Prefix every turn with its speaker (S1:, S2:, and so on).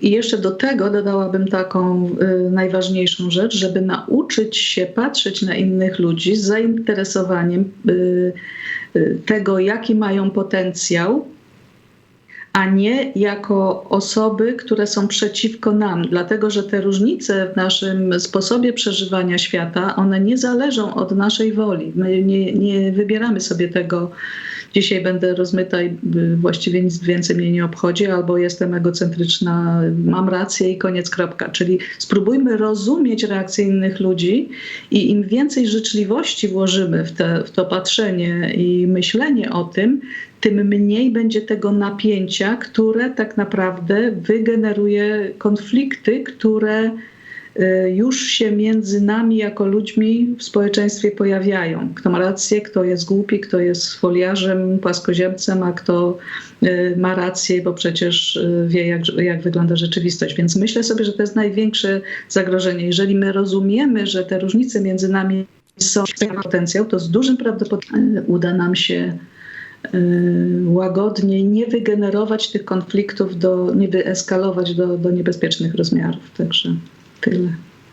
S1: I jeszcze do tego dodałabym taką y, najważniejszą rzecz, żeby nauczyć się patrzeć na innych ludzi z zainteresowaniem y, y, tego, jaki mają potencjał, a nie jako osoby, które są przeciwko nam, dlatego że te różnice w naszym sposobie przeżywania świata, one nie zależą od naszej woli. My nie, nie wybieramy sobie tego, dzisiaj będę rozmyta i y, właściwie nic więcej mnie nie obchodzi, albo jestem egocentryczna, mam rację i koniec, kropka. Czyli spróbujmy rozumieć reakcje innych ludzi i im więcej życzliwości włożymy w, te, w to patrzenie i myślenie o tym, tym mniej będzie tego napięcia, które tak naprawdę wygeneruje konflikty, które y, już się między nami jako ludźmi w społeczeństwie pojawiają. Kto ma rację, kto jest głupi, kto jest foliarzem, płaskoziemcem, a kto y, ma rację, bo przecież y, wie, jak, jak wygląda rzeczywistość. Więc myślę sobie, że to jest największe zagrożenie. Jeżeli my rozumiemy, że te różnice między nami są potencjał, to z dużym prawdopodobieństwem uda nam się łagodniej, nie wygenerować tych konfliktów, do, nie wyeskalować do, do niebezpiecznych rozmiarów. Także tyle.